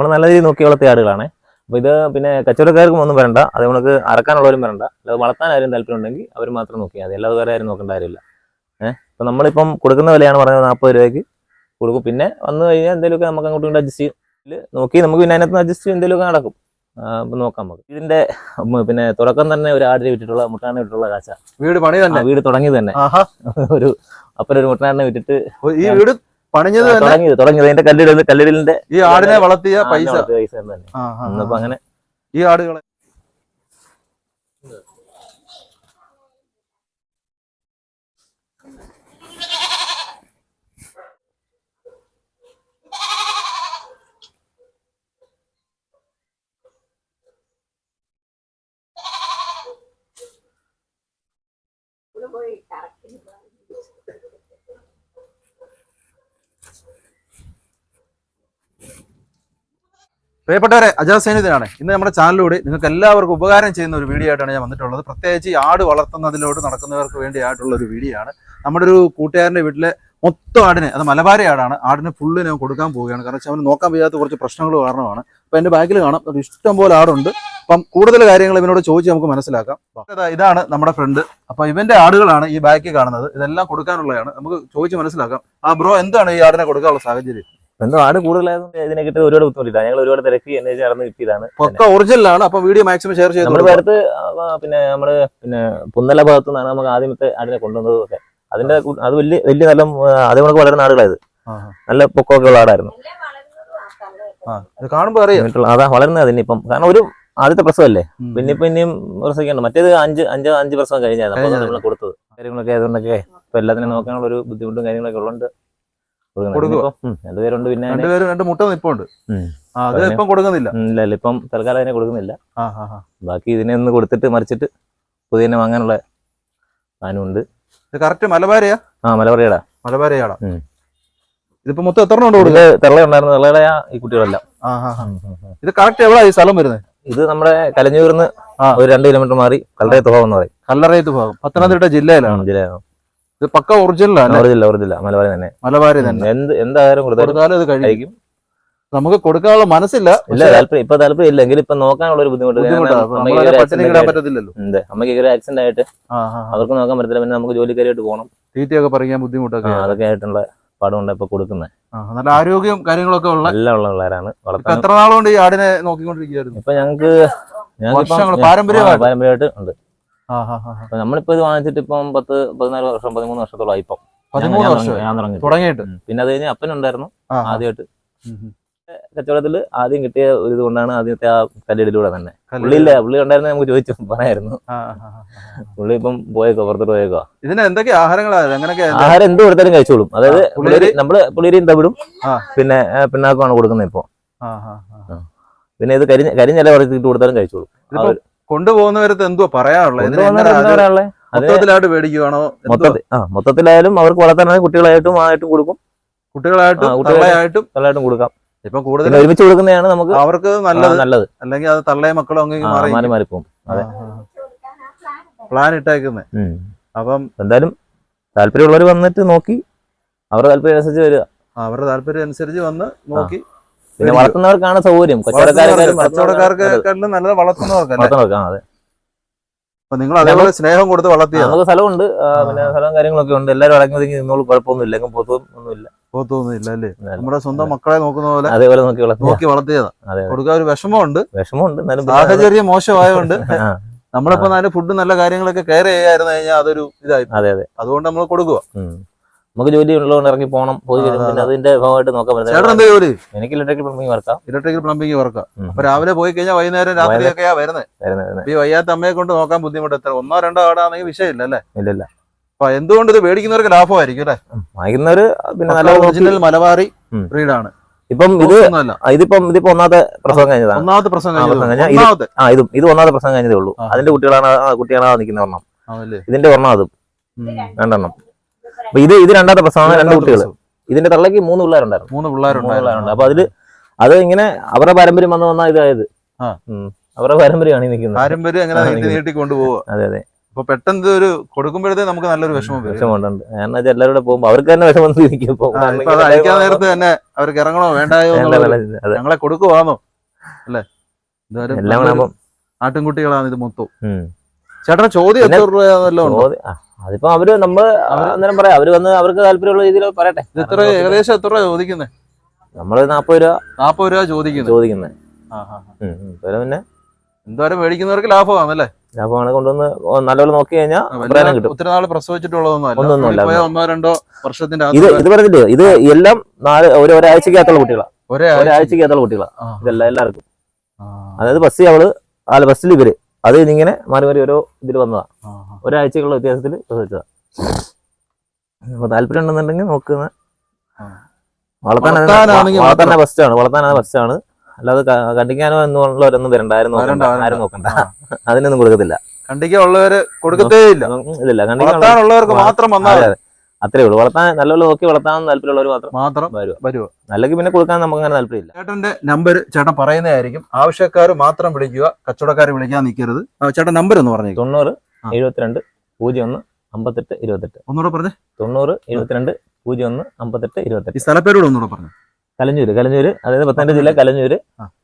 നമ്മൾ നല്ല രീതിയിൽ നോക്കി വളർത്തിയ ആടുകളാണ് അപ്പോൾ ഇത് പിന്നെ കച്ചവടക്കാർക്കും ഒന്നും വരണ്ട. അത് നമുക്ക് അറക്കാനുള്ളവരും വരണ്ട. അല്ലാതെ വളർത്താൻ ആരും താല്പര്യം ഉണ്ടെങ്കിൽ അവർ മാത്രം നോക്കിയാൽ മതി. അല്ലാതെ വേറെ ആരും നോക്കേണ്ട കാര്യമില്ല. ഏഹ് അപ്പോൾ നമ്മളിപ്പം കൊടുക്കുന്ന വിലയാണ് പറഞ്ഞത് നാൽപ്പത് രൂപയ്ക്ക് കൊടുക്കും. പിന്നെ വന്നു കഴിഞ്ഞാൽ എന്തെങ്കിലുമൊക്കെ നമുക്ക് അങ്ങോട്ടും ഇങ്ങോട്ട് അഡ്ജസ്റ്റ് ചെയ്യും. നോക്കി നമുക്ക് പിന്നെ അതിനകത്ത് അഡ്ജസ്റ്റ് ചെയ്യും എന്തെങ്കിലുമൊക്കെ നടക്കും. നോക്കാം നമുക്ക്. ഇതിന്റെ പിന്നെ തുടക്കം തന്നെ ഒരു ആടിനെ വിട്ടിട്ടുള്ള മുട്ടാനെ വിട്ടിട്ടുള്ള കാശ വീട് പണി തന്നെ. വീട് തുടങ്ങി തന്നെ. ഒരു അപ്പനൊരു മുട്ടനാടിനെ വിട്ടിട്ട് ഈ വീട് പണിഞ്ഞത് തുടങ്ങിയത് തുടങ്ങിയത്. അതിന്റെ കല്ലിടൽ കല്ലിടലിന്റെ ഈ ആടിനെ വളർത്തിയ പൈസ. പൈസ തന്നെ. അങ്ങനെ ഈ ആടുകളെ പ്രിയപ്പെട്ടവരെ അജാസ് സൈനികനാണ് ഇന്ന് നമ്മുടെ ചാനലിലൂടെ നിങ്ങൾക്ക് എല്ലാവർക്കും ഉപകാരം ചെയ്യുന്ന ഒരു വീഡിയോ ആയിട്ടാണ് ഞാൻ വന്നിട്ടുള്ളത്. പ്രത്യേകിച്ച് ഈ ആട് വളർത്തുന്നതിലോട്ട് നടക്കുന്നവർക്ക് വേണ്ടിയായിട്ടുള്ള ഒരു വീഡിയോ ആണ്. നമ്മുടെ ഒരു കൂട്ടുകാരന്റെ വീട്ടിലെ മൊത്തം ആടിനെ അത് മലബാരി ആടാണ്. ആടിനെ ഫുള്ള് ഞാൻ കൊടുക്കാൻ പോവുകയാണ്. കാരണം വെച്ചാൽ അവന് നോക്കാൻ വയ്യാത്ത കുറച്ച് പ്രശ്നങ്ങൾ കാരണമാണ്. അപ്പം എന്റെ ബാക്കിൽ കാണാം. ഒരു ഇഷ്ടം പോലെ ആടുണ്ട്. അപ്പം കൂടുതൽ കാര്യങ്ങൾ ഇവനോട് ചോദിച്ച് നമുക്ക് മനസ്സിലാക്കാം. ഇതാ, ഇതാണ് നമ്മുടെ ഫ്രണ്ട് അപ്പം ഇവന്റെ ആടുകളാണ് ഈ ബാക്കിൽ കാണുന്നത്. ഇതെല്ലാം കൊടുക്കാനുള്ളതാണ്. നമുക്ക് ചോദിച്ച് മനസ്സിലാക്കാം. ആ ബ്രോ എന്താണ് ഈ ആടിനെ കൊടുക്കാനുള്ള സാഹചര്യം? എന്തോ ആട് കൂടുതലായതുകൊണ്ട് ഇതിനെ കിട്ടി ഒരുപാട് ബുദ്ധിമുട്ടില്ല. ഞങ്ങൾ ഒരുപാട് തിരക്കി എന്നെ നടന്ന് കിട്ടിയതാണ്. പൊക്ക ഒറിജിനലാണ് അപ്പൊ വീഡിയോ മാക്സിമം ഷെയർ ചെയ്തു നമ്മുടെ. അടുത്ത് പിന്നെ നമ്മൾ പിന്നെ പുന്നല ഭാഗത്തു നിന്നാണ് നമുക്ക് ആദ്യമത്തെ ആടിനെ കൊണ്ടുവന്നത് ഒക്കെ അതിന്റെ അത് വലിയ വലിയ നല്ല അതേ നമുക്ക് വളരെ ആടുകളായത് നല്ല പൊക്കമൊക്കെ ഉള്ള ആടായിരുന്നു കാണുമ്പോ അറിയാം. അതാ വളരുന്നത് അതിനിപ്പം കാരണം ഒരു ആദ്യത്തെ പ്രസവല്ലേ. പിന്നെ ഇപ്പൊ ഇനിയും പ്രസവിക്കണ്ട. മറ്റേത് അഞ്ച് അഞ്ച് അഞ്ച് പ്രസവം കഴിഞ്ഞായിരുന്നു നമ്മൾ കൊടുത്തത്. കാര്യങ്ങളൊക്കെ ആയതുകൊണ്ടൊക്കെ ഇപ്പൊ എല്ലാത്തിനും നോക്കാനുള്ള ഒരു ബുദ്ധിമുട്ടും കാര്യങ്ങളൊക്കെ ഉള്ളതുകൊണ്ട്. കൊടുക്കുക. രണ്ടുപേരുണ്ട് പിന്നെ രണ്ടുപേരും രണ്ട് മുട്ട നിപ്പുണ്ട്. അത് ഇപ്പം കൊടുക്കുന്നില്ല. ഇല്ല ഇപ്പം തൽക്കാലം അതിനെ കൊടുക്കുന്നില്ല. ബാക്കി ഇതിനെ ഒന്ന് കൊടുത്തിട്ട് മറിച്ചിട്ട് പുതിയനെ വാങ്ങാനുള്ള പ്ലാനുണ്ട് ഇത് കറക്റ്റ് മലബാരയാ? ആ മലബാരയാടാ. മലബാരയാടാ. ഇതിപ്പോ മൊത്തം എത്ര ഉണ്ട് കൊടുക്കുക ഇതിൽ തെള്ള ഉണ്ടായിരുന്ന തെള്ളയുടെ ഈ കുട്ടികളെല്ലാം. ഇത് കറക്റ്റ് എവിടെ ഈ സ്ഥലം വരുന്നത്? ഇത് നമ്മുടെ കലഞ്ഞൂരിന്ന് ഒരു രണ്ട് കിലോമീറ്റർ മാറി കല്ലറയത്ത് ഭാഗം എന്ന് പറയും. കല്ലറയത്ത് ഭാഗം. പത്തനംതിട്ട ജില്ലയിലാണ്. ജില്ലയാണ് ഇത് പക്ക ഒറിജിനലാണ് ഒറിജിനൽ ഒറിജിനൽ മലബാരി തന്നെ. മലബാരി തന്നെ. എന്ത് എന്തായാലും കൊടുത്താലും ഇത് കഴിക്കും. നമുക്ക് കൊടുക്കാനുള്ള മനസ്സില്ല. ഇല്ല താല്പര്യം ഇപ്പൊ താല്പര്യം ഇല്ല എങ്കിലും ഇപ്പൊ നോക്കാനുള്ള ഒരു ബുദ്ധിമുട്ട് അമ്മയ്ക്ക് ഒരു ആക്സിഡന്റ് ആയിട്ട്. അവർക്ക് നോക്കാൻ പറ്റത്തില്ല. പിന്നെ നമുക്ക് ജോലിക്കാരിയായിട്ട് പോകണം. തീറ്റയൊക്കെ പറയാൻ ബുദ്ധിമുട്ടൊക്കെ അതൊക്കെ ആയിട്ടുള്ള പാടുകൊണ്ട് ഇപ്പൊ കൊടുക്കുന്നത് നല്ല ആരോഗ്യം കാര്യങ്ങളൊക്കെ ഉള്ള എല്ലാം ഉള്ള പിള്ളേരാണ്. എത്ര നാളുകൊണ്ട് ഈ ആടിനെ നോക്കിക്കൊണ്ടിരിക്കുകയായിരുന്നു? ഇപ്പൊ ഞങ്ങൾക്ക് പാരമ്പര്യമായിട്ട് ഉണ്ട്. നമ്മളിപ്പോ ഇത് വാങ്ങിച്ചിട്ട് ഇപ്പം പത്ത് പതിനാല് വർഷം പതിമൂന്ന് വർഷത്തോളമായി ഇപ്പം. പതിമൂന്ന് വർഷം ഞാൻ തുടങ്ങി തുടങ്ങിയിട്ട്. പിന്നെ അത് കഴിഞ്ഞ് അപ്പനുണ്ടായിരുന്നു. ആദ്യമായിട്ട്. കച്ചവടത്തിൽ ആദ്യം കിട്ടിയ ഒരു ഇത് കൊണ്ടാണ് ആദ്യത്തെ ആ കല്ലിടിലൂടെ തന്നെ. പുള്ളിയില്ല പുള്ളി ഉണ്ടായിരുന്ന നമുക്ക് ചോദിച്ചു പറയായിരുന്നു. പുള്ളി ഇപ്പം പോയേക്കോ പുറത്തോട്ട് പോയേക്കോ? ഇതിന് എന്തൊക്കെ ആഹാരങ്ങളാണ് ആഹാരം എന്ത് കൊടുത്താലും കഴിച്ചോളും. അതായത് പുള്ളിയരി നമ്മൾ പുള്ളിയരിയും തവിടും പിന്നെ പിണ്ണാക്കുമാണ് കൊടുക്കുന്നത് ഇപ്പൊ. പിന്നെ ഇത് കരിഞ്ഞ കരിഞ്ഞല കുറച്ചിട്ട് കൊടുത്താലും കഴിച്ചോളും. കൊണ്ടുപോകുന്നവരത്ത് എന്തോ പറയാനുള്ളത് മൊത്തത്തിലായിട്ട് മേടിക്കുവാണോ മൊത്തത്തിലായാലും അവർക്ക് വളർത്താനാണെങ്കിൽ കുട്ടികളായിട്ടും ആയിട്ടും കൊടുക്കും. കുട്ടികളായിട്ടും കുട്ടികളായിട്ടും. തള്ളയായിട്ടും കൊടുക്കാം. ഇപ്പൊ കൂടുതൽ ഒരുമിച്ച് കൊടുക്കുന്നതാണ് നമുക്ക് അവർക്ക് നല്ലത്. നല്ലത്. അല്ലെങ്കിൽ അത് തള്ളയ മക്കളും അങ്ങനെ മാറി മാറി പോകും അതെ. പ്ലാൻ ഇട്ടേക്കുന്നത് ഉം. അപ്പം എന്തായാലും താല്പര്യമുള്ളവർ വന്നിട്ട് നോക്കി. അവരുടെ താല്പര്യം അനുസരിച്ച് വരിക അവരുടെ താല്പര്യം അനുസരിച്ച് വന്ന് നോക്കി. പിന്നെ വളർത്തുന്നവർക്കാണ് സൗകര്യം. നല്ലത് വളർത്തുന്നവർക്ക് നിങ്ങൾ അതേപോലെ സ്നേഹം കൊടുത്ത് വളർത്തിയ നമുക്ക് സ്ഥലമുണ്ട്. പിന്നെ സ്ഥലവും കാര്യങ്ങളൊക്കെ ഉണ്ട്. എല്ലാവരും അടങ്ങി നിന്നോളും കുഴപ്പമൊന്നുമില്ല. എങ്ങും പോത്തും ഒന്നുമില്ല. പോത്തൊന്നുമില്ല അല്ലേ? ഇല്ല. നമ്മുടെ സ്വന്തം മക്കളെ നോക്കുന്ന പോലെ അതേപോലെ നോക്കി നോക്കി വളർത്തിയതാ. കൊടുക്കാൻ ഒരു വിഷമമുണ്ട്. വിഷമമുണ്ട്. സാഹചര്യം മോശമായതുകൊണ്ട് നമ്മളിപ്പോ നല്ല ഫുഡ് നല്ല കാര്യങ്ങളൊക്കെ കെയർ ചെയ്യായിരുന്നു കഴിഞ്ഞാൽ അതൊരു ഇതായി അതെ അതെ. അതുകൊണ്ട് നമ്മൾ കൊടുക്കുക. നമുക്ക് ജോലി ഉള്ളതുകൊണ്ട് ഇറങ്ങി പോകണം പോയി പിന്നെ അതിന്റെ ഭാഗമായിട്ട് നോക്കാൻ പറ്റില്ല ജോലി? എനിക്ക് ഇലക്ട്രിക്കൽ പ്ലംബിംഗ് വർക്കാം ഇലക്ട്രിക്കൽ പ്ലംബിംഗ് വർക്കാം. അപ്പൊ രാവിലെ പോയി കഴിഞ്ഞാൽ വൈകുന്നേരം രാത്രിയൊക്കെയാ വരുന്നത്. ഈ വയ്യാത്ത അമ്മയെ കൊണ്ട് നോക്കാൻ ബുദ്ധിമുട്ട് എത്ര? ഒന്നോ രണ്ടോ ആടാണെങ്കിൽ വിഷയമില്ല അല്ലേ? ഇല്ലല്ല ഇല്ല. അപ്പൊ എന്തുകൊണ്ട് ഇത് മേടിക്കുന്നവർക്ക് ലാഭമായിരിക്കും അല്ലേ? വാങ്ങിക്കുന്നവര് പിന്നെ നല്ല ഒറിജിനൽ മലബാറി. ബ്രീഡാണ് ഇപ്പം ഇത് ഇതിപ്പം ഇതിപ്പോ ഒന്നാമത്തെ പ്രസവം കഴിഞ്ഞതാണ്. ഒന്നാമത്തെ പ്രസവം ആ ഇതും ഇത് ഒന്നാമത്തെ പ്രസവം കഴിഞ്ഞതേ ഉള്ളൂ. അതിന്റെ കുട്ടികളാണ് കുട്ടികളാണ് നിൽക്കുന്ന ഒരെണ്ണം. ഇതിന്റെ ഒരെണ്ണം അതും. രണ്ടെണ്ണം. അപ്പൊ ഇത് ഇത് രണ്ടാമത്തെ പ്രസവമാണ് രണ്ട് കുട്ടികൾ ഇതിന്റെ തള്ളക്ക് മൂന്ന് പിള്ളേരുണ്ടായിരുന്നു. മൂന്ന് മൂന്ന് പിള്ളേരുണ്ട് പിള്ളേരുണ്ടായിരുന്നു. അപ്പൊ അതിൽ അത് ഇങ്ങനെ അവരുടെ പാരമ്പര്യം വന്ന് വന്നാ ഇതായത്. അവരുടെ പാരമ്പര്യമാണ് ഈ നിൽക്കുന്നത്. പാരമ്പര്യം കൊണ്ടുപോകും ആ, നീട്ടി അതെ അതെ. അപ്പൊ പെട്ടെന്ന് ഒരു കൊടുക്കുമ്പോഴത്തേ നമുക്ക് നല്ലൊരു വിഷമം വിഷമമുണ്ട്. കാരണം വെച്ചാൽ എല്ലാവരും പോകുമ്പോ പോകുമ്പോൾ അവർക്ക് തന്നെ വിഷമം അത് അയക്കാൻ നേരത്തെ തന്നെ അവർക്ക് ഇറങ്ങണോ വേണ്ടായോ വേണ്ട, അതെ. ഞങ്ങളെ കൊടുക്കുവാന്നോ അല്ലേ? എന്തായാലും ആട്ടിൻകുട്ടികളാണ് ഇത് മൊത്തം. ചേട്ടന ചേട്ടന്റെ ചോദ്യം എത്ര രൂപയാണല്ലോ അതിപ്പോ അവർ നമ്മൾ അന്നേരം പറയാം. അവർ വന്ന് അവർക്ക് താല്പര്യമുള്ള രീതിയിൽ പറയട്ടെ. എത്ര ഏകദേശം എത്ര രൂപ ചോദിക്കുന്നത് നമ്മൾ നാപ്പത് രൂപ നാപ്പത് രൂപ ചോദിക്കുന്നു? ചോദിക്കുന്നത്. പിന്നെ എന്തോരം മേടിക്കുന്നവർക്ക് ലാഭമാണല്ലേ? ലാഭമാണ് കൊണ്ടുവന്ന് നല്ലപോലെ നോക്കി കഴിഞ്ഞാൽ കിട്ടും. ഒത്തിരി നാൾ പ്രസവിച്ചിട്ടുള്ളതൊന്നും ഒന്നോ രണ്ടോ വർഷത്തിന്റെ ഇത് ഇത് പറഞ്ഞില്ലേ ഇത് എല്ലാം നാല് ഒരു ഒരാഴ്ചക്കകത്തുള്ള കുട്ടികളാണ് ആഴ്ച- ഒരാഴ്ചക്കകത്തുള്ള കുട്ടികളാണ് ആ, ഇതെല്ലാം എല്ലാവർക്കും. അതായത് ബസ് അവൾ അല്ല ബസ്സിൽ ഇവർ. അത് ഇങ്ങനെ മാറി മാറി ഓരോ ഇതിൽ വന്നതാണ്. ഒരാഴ്ചക്കുള്ള വ്യത്യാസത്തിൽ പ്രസവിച്ചതാണ് അപ്പൊ താല്പര്യം ഉണ്ടെന്നുണ്ടെങ്കിൽ നോക്കുന്ന വളർത്താനാണെങ്കിൽ വളർത്താൻ ബെസ്റ്റാണ് വളർത്താനാണ് ബെസ്റ്റാണ് അല്ലാതെ കണ്ടിക്കാനോ എന്നുള്ളവരൊന്നും വരണ്ടായിരുന്നു ആരും നോക്കണ്ട. ആരും. അതിനൊന്നും കൊടുക്കത്തില്ല. കണ്ടിക്കുള്ളവര് കൊടുക്കത്തേ ഇല്ല. ഇതില്ല കണ്ടിക്കാനുള്ളവർക്ക് മാത്രം വന്നാൽ. അത്രേ ഉള്ളൂ. വളർത്താൻ നല്ലപോലെ നോക്കി വളർത്താൻ താല്പര്യമുള്ളവർ മാത്രം മാത്രം വരുവോ. അല്ലെങ്കിൽ പിന്നെ കൊടുക്കാൻ നമുക്ക് അങ്ങനെ താല്പര്യമില്ല. ചേട്ടന്റെ നമ്പർ ചേട്ടൻ പറയുന്നതായിരിക്കും. ആവശ്യക്കാർ മാത്രം വിളിക്കുക കച്ചവടക്കാർ വിളിക്കാൻ നിൽക്കരുത് ചേട്ടൻ നമ്പർ ഒന്ന് പറഞ്ഞു തൊണ്ണൂറ്. എഴുപത്തിരണ്ട് പൂജ്യം ഒന്ന് അമ്പത്തെട്ട് ഇരുപത്തെട്ട്. ഒന്നുകൂടെ പറഞ്ഞേ. തൊണ്ണൂറ് എഴുപത്തിരണ്ട് പൂജ്യം ഒന്ന് അമ്പത്തെട്ട് ഈ ഇരുപത്തെട്ട് സ്ഥലപ്പേരോട് ഒന്നുകൂടെ പറഞ്ഞു. കലഞ്ഞൂര് കലഞ്ഞൂര് അതായത് പത്തനംതിട്ട ജില്ല കലഞ്ഞൂര്.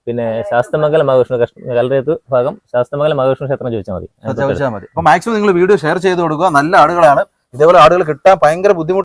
പിന്നെ ശാസ്തമംഗലം മഹാവിഷ്ണു കലറയത്ത് ഭാഗം ശാസ്തമംഗലം മഹാവിഷ്ണു ക്ഷേത്രം ചോദിച്ചാൽ മതി. ചോദിച്ചാൽ മതി. അപ്പൊ മാക്സിമം നിങ്ങൾ വീഡിയോ ഷെയർ ചെയ്ത് കൊടുക്കുക. നല്ല ആടുകളാണ് ഇതേപോലെ ആടുകൾ കിട്ടാൻ ഭയങ്കര ബുദ്ധിമുട്ട്